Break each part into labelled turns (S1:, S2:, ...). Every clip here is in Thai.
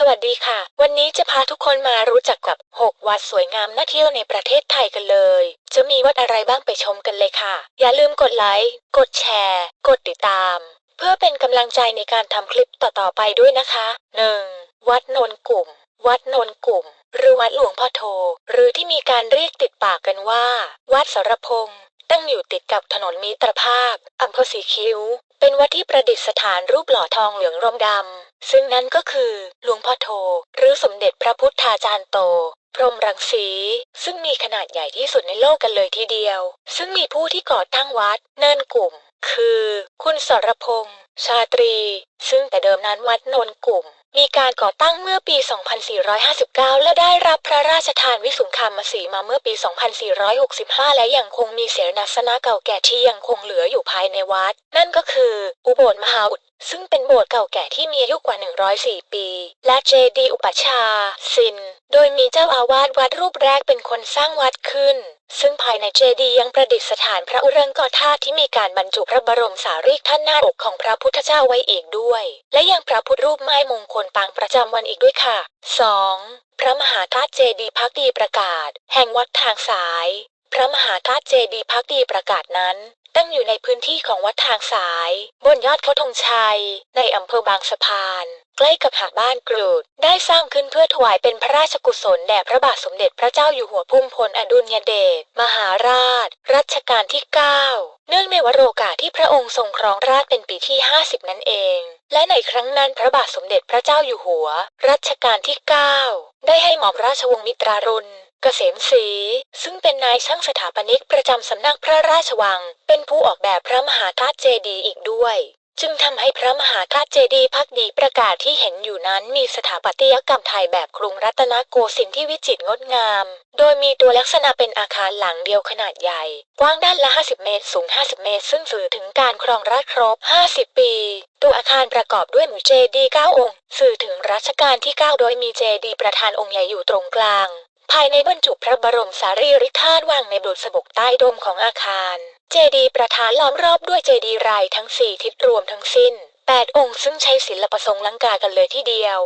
S1: สวัสดีค่ะ วันนี้จะพาทุกคนมารู้จักกับ 6 วัดสวยงามน่าเที่ยวในประเทศไทยกันเลย จะมีวัดอะไรบ้างไปชมกันเลยค่ะ อย่าลืมกดไลค์ กดแชร์ กดติดตาม เพื่อเป็นกำลังใจในการทำคลิปต่อๆไปด้วยนะคะ 1. วัดนนกลุ่ม วัดนนกลุ่ม หรือวัดหลวงพ่อโท หรือที่มีการเรียกติดปากกันว่า วัดสรพงษ์ตั้งอยู่ติดกับถนนมิตรภาพอำเภอสีคิ้ว เป็นวัดที่ประดิษฐานรูปหล่อทองเหลืองรมดำ ซึ่งนั่นก็คือหลวงพ่อโทหรือสมเด็จพระพุทธาจารย์โต พรมรังสี ซึ่งมีขนาดใหญ่ที่สุดในโลกกันเลยทีเดียว ซึ่งมีผู้ที่ก่อตั้งวัดเนินกลุ่ม คือ คุณสรพงษ์ชาตรี ซึ่งแต่เดิมนั้นวัดโนนกลุ่ม มีการก่อตั้งเมื่อปี 2459 และได้รับพระราชทานวิสุงคามสีมาเมื่อปี 2465 และยังคงมีเสนาสนะเก่าแก่ที่ยังคงเหลืออยู่ภายในวัด นั่นก็คือ อุโบสถมหาอุด ซึ่งเป็นโบสถ์เก่าแก่ที่มีอายุกว่า 104 ปี และเจดีย์อุปชาย์ซิน โดยมีเจ้าอาวาสวัดรูปแรกเป็นคนสร้างวัดขึ้น ซึ่งภายในเจดีย์ยังประดิษฐานพระอุรังกธาตุที่มีการบรรจุพระบรมสารีริกธาตุหน้าอกของพระพุทธเจ้าไว้อีกด้วย และยังพระพุทธรูปไม้มงคลปางประจำวันอีกด้วยค่ะ 2. พระมหาธาตุเจดีย์พักดีประกาศ แห่งวัดทางสาย พระมหาธาตุเจดีย์พักดีประกาศนั้น ตั้งอยู่ในพื้นที่ของวัดทางสาย บนยอดเขาธงชัย ในอำเภอบางสะพาน ใกล้กับหาดบ้านกรูด ได้สร้างขึ้นเพื่อถวายเป็นพระราชกุศลแด่พระบาทสมเด็จพระเจ้าอยู่หัวพุ่มพลอดุลยเดชมหาราช รัชกาลที่ 9 เนื่องในวโรกาสที่พระองค์ทรงครองราชเป็นปีที่ 50 นั่นเอง และในครั้งนั้นพระบาทสมเด็จพระเจ้าอยู่หัว รัชกาลที่ 9 ได้ให้หม่อมราชวงศ์มิตรารุณเกษมศรีซึ่งายช่างสถาปนิกประจำสำนักพระราชวัง เป็นผู้ออกแบบพระมหาธาตุเจดีย์อีกด้วย จึงทำให้พระมหาธาตุเจดีย์พักดีประกาศที่เห็นอยู่นั้นมีสถาปัตยกรรมไทยแบบกรุงรัตนโกสินทร์ที่วิจิตรงดงาม โดยมีตัวลักษณะเป็นอาคารหลังเดียวขนาดใหญ่ กว้างด้านละ 50 เมตร สูง 50 เมตร ซึ่งสื่อถึงการครองราชย์ครบ 50 ปีตัวอาคารประกอบด้วยหมู่เจดีย์9องค์ สื่อถึงรัชกาลที่ 9 โดยมีเจดีย์ประธานองค์ใหญ่อยู่ตรงกลาง ภายในบรรจุพระบรมสารีริกธาตุวางในบุษบกใต้โดมของอาคาร เจดีย์ประธานล้อมรอบด้วยเจดีย์รายทั้ง4ทิศรวมทั้งสิ้น 8 องค์ซึ่งใช้ศิลปทรงลังกากันเลยที่เดียว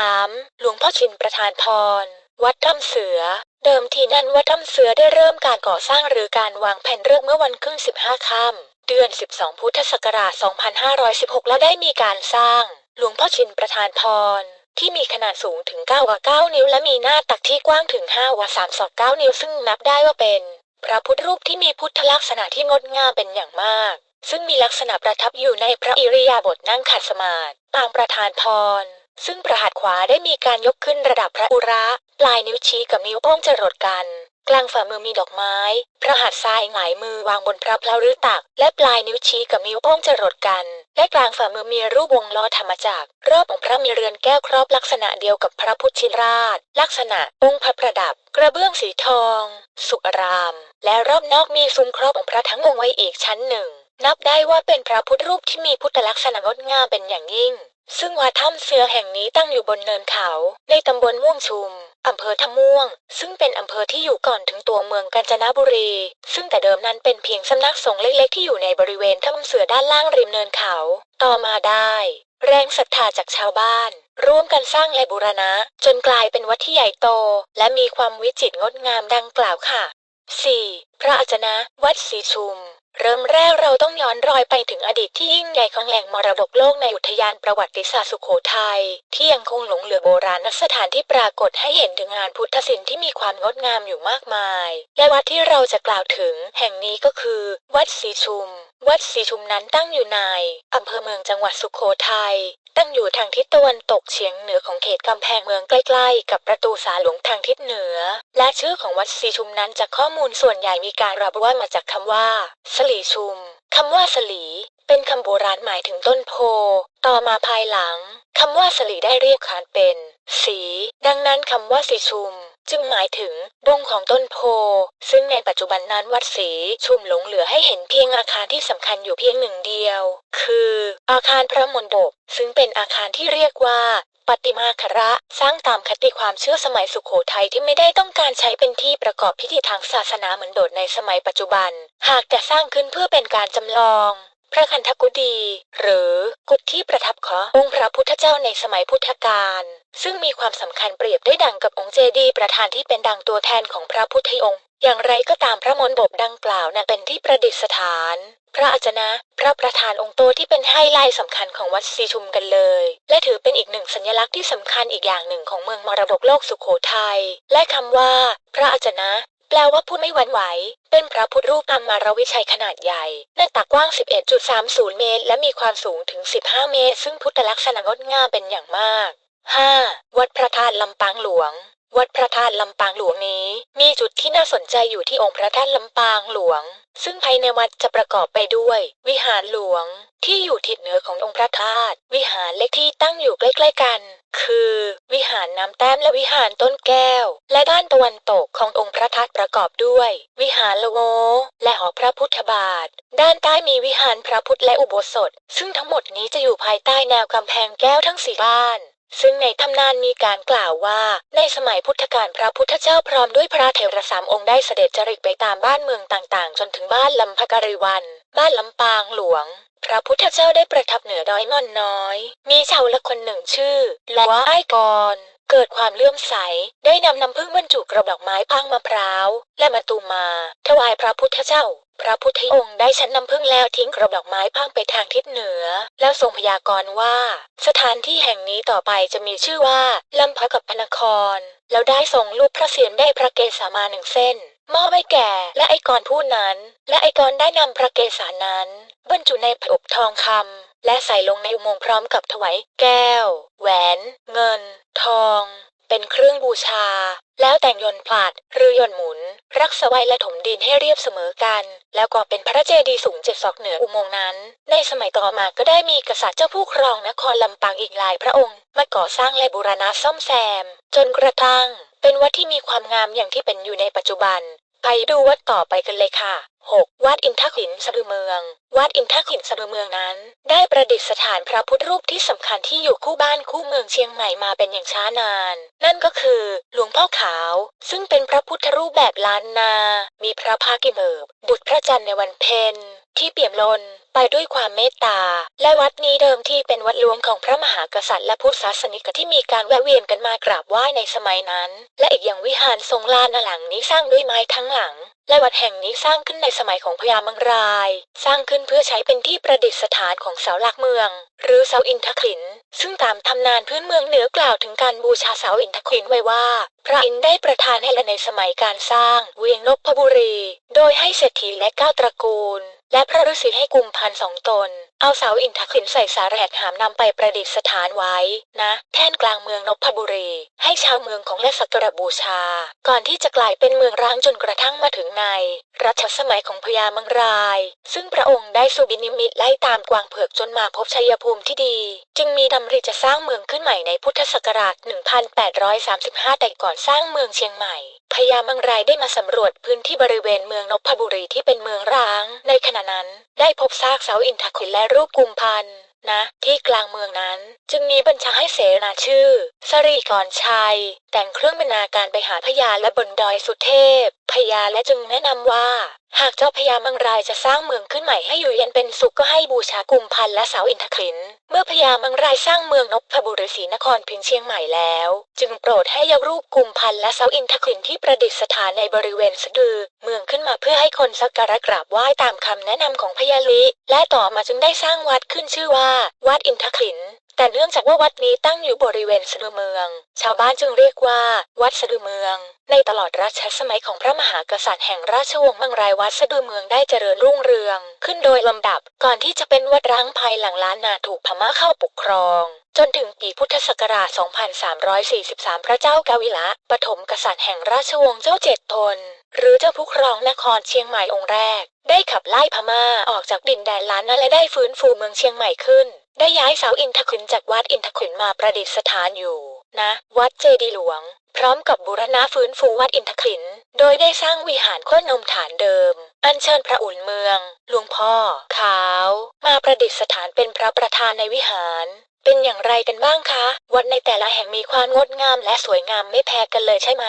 S1: 3. หลวงพ่อชินประธานพร วัดถ้ำเสือ เดิมทีนั้นวัดถ้ำเสือได้เริ่มการก่อสร้างหรือการวางแผนเรื่องเมื่อวันขึ้น15 ค่ำเดือน 12 พุทธศักราช 2516 และได้มีการสร้าง หลวงพ่อชินประธานพร ที่มีขนาดสูงถึง9วา9นิ้ว และมีหน้าตักที่กว้างถึง5วา3ศอก9นิ้ว ซึ่งนับได้ว่าเป็น พระพุทธรูปที่มีพุทธลักษณะที่งดงามเป็นอย่างมาก ซึ่งมีลักษณะประทับอยู่ในพระอิริยาบถนั่งขัดสมาธิปางประธานพร ซึ่งประหัตขวาได้มีการยกขึ้นระดับพระอุระ ปลายนิ้วชี้กับนิ้วโป้งจรดกัน กลางฝ่ามือมีดอกไม้ พระหัตถ์ซ้ายหงายมือวางบนพระเพลาหรือตัก และปลายนิ้วชี้กับนิ้วโป้งจะรดกัน และกลางฝ่ามือมีรูปวงล้อธรรมจักร รอบของพระมีเรือนแก้วครอบลักษณะเดียวกับพระพุทธชินราช ลักษณะองค์พระประดับ กระเบื้องสีทอง สุอาราม และรอบนอกมีซุ้มครอบองค์พระทั้งองค์ไว้อีกชั้นหนึ่ง นับได้ว่าเป็นพระพุทธรูปที่มีพุทธลักษณะงดงามเป็นอย่างยิ่ง ซึ่งวัดถ้ำเสือแห่งนี้ตั้งอยู่บนเนินเขา ในตำบลม่วงชุม อำเภอท่าม่วง ซึ่งเป็นอำเภอที่อยู่ก่อนถึงตัวเมืองกาญจนบุรี ซึ่งแต่เดิมนั้นเป็นเพียงสำนักสงฆ์เล็กๆที่อยู่ในบริเวณถ้ำเสือด้านล่างริมเนินเขา ต่อมาได้ แรงศรัทธาจากชาวบ้าน ร่วมกันสร้างและบูรณะ จนกลายเป็นวัดที่ใหญ่โต และมีความวิจิตรงดงามดังกล่าวค่ะ 4. พระอาจนะ วัดศรีชุม เริ่มแรกเราต้องย้อนรอยไปถึงอดีตที่ยิ่งใหญ่ของแหล่งมรดกโลกในอุทยานประวัติศาสตร์สุโขทัยที่ยังคงหลงเหลือโบราณสถานที่ปรากฏให้เห็นถึงงานพุทธศิลป์ที่มีความงดงามอยู่มากมาย และวัดที่เราจะกล่าวถึง แห่งนี้ก็คือ วัดศรีชุม วัดศรีชุมนั้นตั้งอยู่ในอำเภอเมืองจังหวัดสุโขทัย ตั้งอยู่ทางทิศตะวันตกเฉียงเหนือของเขตกำแพงเมืองใกล้ๆ กับประตูสาหลวงทางทิศเหนือ และชื่อของวัดสีชุมนั้นจากข้อมูลส่วนใหญ่มีการระบุว่ามาจากคำว่า สลีชุมคำว่าสลี เป็นคำโบราณหมายถึงต้นโพ ต่อมาภายหลังคำว่าสลีได้เรียกขานเป็น สี ดังนั้นคำว่าสีชุม จึงหมายถึงดงของต้นโพ ซึ่งในปัจจุบันนั้นวัดศรีชุมหลงเหลือให้เห็นเพียงอาคารที่สำคัญอยู่เพียงหนึ่งเดียว คือ อาคารพระมณฑปซึ่งเป็นอาคารที่เรียกว่าปฏิมาคระสร้างตามคติความเชื่อสมัยสุขโขทัยที่ไม่ได้ต้องการใช้เป็นที่ประกอบพิธีทางศาสนาเหมือนโดดในสมัยปัจจุบัน หากแต่สร้างขึ้นเพื่อเป็นการจำลองพระคันธกุฎีหรือกุฎที่ประทับขององค์พระพุทธเจ้าในสมัยพุทธกาล ซึ่งมีความสำคัญเปรียบได้ดังกับองค์เจดีย์ประธานที่เป็นดังตัวแทนของพระพุทธองค์ อย่างไรก็ตามพระมนบทดังกล่าวนั้นเป็นที่ประดิษฐาน พระอาจนะ พระประธานองค์โตที่เป็นไฮไลท์สำคัญของวัดศรีชุมกันเลย และถือเป็นอีกหนึ่งสัญลักษณ์ที่สำคัญอีกอย่างหนึ่งของเมืองมรดกโลกสุโขทัย และคำว่า พระอาจนะแปลว่าผู้ไม่หวั่นไหว เป็นพระพุทธรูปอมารวิชัยขนาดใหญ่ หน้าตักกว้าง 11.30 เมตร และมีความสูงถึง 15 เมตร ซึ่งพุทธลักษณะงดงามเป็นอย่างมาก 5. วัดพระธาตุลำปางหลวง วัดพระธาตุลำปางหลวงนี้ มีจุดที่น่าสนใจอยู่ที่องค์พระธาตุลำปางหลวง ซึ่งภายในวัดจะประกอบไปด้วย วิหารหลวง ที่อยู่ทิศเหนือขององค์พระธาตุวิหารเล็กที่ตั้งอยู่ใกล้ๆกัน คือ วิหารน้ำแต้มและวิหารต้นแก้ว และด้านตะวันตกขององค์พระธาตุประกอบด้วย วิหารละโงและหอพระพุทธบาท ด้านใต้มีวิหารพระพุทธและอุโบสถ ซึ่งทั้งหมดนี้จะอยู่ภายใต้แนวกำแพงแก้วทั้งสี่บ้าน ซึ่งในตำนานมีการกล่าวว่า ในสมัยพุทธกาลพระพุทธเจ้าพร้อมด้วยพระเถระสามองค์ได้เสด็จจริกไปตามบ้านเมืองต่างๆ จนถึงบ้านลำพกริวัน บ้านลำปางหลวง พระพุทธเจ้าได้ประทับเหนือดอยม่อนน้อย มีชาวละคนหนึ่งชื่อละวะไอ้กร เกิดความเลื่อมใส ได้นำน้ำผึ้งบรรจุกระดอกไม้พังมะพร้าว และมะตูมา ถวายพระพุทธเจ้า พระพุทธองค์ได้ชั้นน้ำผึ้งแล้วทิ้งกระดอกไม้พังไปทางทิศเหนือ แล้วทรงพยากรณ์ว่า สถานที่แห่งนี้ต่อไปจะมีชื่อว่าลำพะกับพนคร แล้วได้ส่งรูปพระเศียรได้พระเกศามาหนึ่งเส้นมอบให้แก่และไอกรผู้นั้น และไอกรได้นำพระเกศานั้น บรรจุในผอบทองคำ และใส่ลงในอุโมงค์พร้อมกับถวายแก้ว แหวน เงิน ทอง เป็นเครื่องบูชา แล้วแต่งยนต์ผลัดหรือยนต์หมุน รักษาไว้และถมดินให้เรียบเสมอกัน แล้วก็เป็นพระเจดีย์สูงเจ็ดศอกเหนืออุโมงค์นั้น ในสมัยต่อมาก็ได้มีกษัตริย์เจ้าผู้ครองนครลำปางอีกหลายพระองค์ มาก่อสร้างและบูรณะซ่อมแซม จนกระทั่ง เป็นวัดที่มีความงามอย่างที่เป็นอยู่ในปัจจุบัน ไปดูวัดต่อไปกันเลยค่ะ 6. วัดอินทขินสะดือเมือง วัดอินทขินสะดือเมืองนั้น ได้ประดิษฐานพระพุทธรูปที่สำคัญที่อยู่คู่บ้านคู่เมืองเชียงใหม่มาเป็นอย่างช้านาน นั่นก็คือ หลวงพ่อขาว ซึ่งเป็นพระพุทธรูปแบบล้านนา มีพระภากิเบิบบุตรพระจันทร์ในวันเพ็ญ ที่เปี่ยมล้นไปด้วยความเมตตา และวัดนี้เดิมที่เป็นวัดหลวงของพระมหากษัตริย์และพุทธศาสนิกที่มีการแวะเวียนกันมากราบไหว้ในสมัยนั้น และอีกอย่างวิหารทรงลานหลังนี้สร้างด้วยไม้ทั้งหลัง และวัดแห่งนี้สร้างขึ้นในสมัยของพญามังราย สร้างขึ้นเพื่อใช้เป็นที่ประดิษฐานของเสาหลักเมือง หรือเสาอินทขลิน ซึ่งตามตำนานพื้นเมืองเหนือกล่าวถึงการบูชาเสาอินทขลินไว้ว่า พระอินทร์ได้ประทานให้ละในสมัยการสร้าง เวียงนพบุรี โดยให้เศรษฐีและเก้าตระกูล และพระฤาษีให้กุมพันสองตน เอาเสาอินทขลินใส่สาแรกหามนำไปประดิษฐานไว้ นะ แท่นกลางเมืองนพบุรี ให้ชาวเมืองของและสักการะบูชา ก่อนที่จะกลายเป็นเมืองร้างจนกระทั่งมาถึงใน รัชสมัยของพญามังราย ซึ่งพระองค์ได้สุบินิมิตไล่ตามกวางเผือกจนมาพบชัยภูมิที่ดี จึงมีดำริจะสร้างเมืองขึ้นใหม่ในพุทธศักราช 1835 แต่ก่อนสร้างเมืองเชียงใหม่พญามังรายได้มาสำรวจพื้นที่บริเวณเมืองนพบุรีที่เป็นเมืองร้าง ในขณะนั้น ได้พบซากเสาอินทขุนและรูปกุมพันนะที่กลางเมืองนั้น จึงมีบัญชาให้เสนาชื่อ สรีกรชัยแต่งเครื่องบรรณาการไปหาพญาและบนดอยสุเทพ พญาและจึงแนะนำว่า หากเจ้าพญามังรายจะสร้างเมืองขึ้นใหม่ให้อยู่เย็นเป็นสุขก็ให้บูชากุมพันและเสาอินทขลิน เมื่อพญามังรายสร้างเมืองนพบุรีศรีนครพิงเชียงใหม่แล้ว จึงโปรดให้ยกรูปกุมพันและเสาอินทขลินที่ประดิษฐานในบริเวณสะดือ เมืองขึ้นมาเพื่อให้คนสักการะกราบไหว้ตามคำแนะนำของพญาลิและต่อมาจึงได้สร้างวัดขึ้นชื่อว่า วัดอินทขลิน แต่เนื่องจากว่าวัดนี้ตั้งอยู่บริเวณสะดือเมือง ชาวบ้านจึงเรียกว่า วัดสะดือเมือง ในตลอดรัชสมัยของพระมหากษัตริย์แห่งราชวงศ์มังรายวัดสะดือเมืองได้เจริญรุ่งเรือง ขึ้นโดยลำดับ ก่อนที่จะเป็นวัดร้างภายหลังล้านนาถูกพม่าเข้าปกครอง จนถึงปีพุทธศักราช 2343 พระเจ้ากาวิละปฐมกษัตริย์แห่งราชวงศ์เจ้าเจ็ดทนหรือเจ้าผู้ครองนครเชียงใหม่องค์แรก ได้ขับไล่พม่าออกจากดินแดนล้านนาและได้ฟื้นฟูเมืองเชียงใหม่ขึ้น ได้ย้ายเสาอินทขุนจากวัดอินทขุนมาประดิษฐานอยู่นะวัดเจดีย์หลวง พร้อมกับบูรณะฟื้นฟูวัดอินทขิน โดยได้สร้างวิหารโคตรนมฐานเดิม อัญเชิญพระอุ่นเมือง หลวงพ่อ ขาว มาประดิษฐานเป็นพระประธานในวิหาร เป็นอย่างไรกันบ้างคะ วัดในแต่ละแห่งมีความงดงามและสวยงามไม่แพ้กันเลยใช่ไหม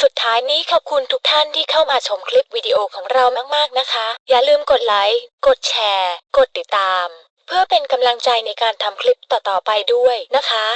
S1: สุดท้ายนี้ขอบคุณทุกท่านที่เข้ามาชมคลิปวิดีโอของเรามากๆนะคะ อย่าลืมกดไลค์ กดแชร์ กดติดตาม เพื่อเป็นกำลังใจในการทำคลิปต่อๆไปด้วยนะคะ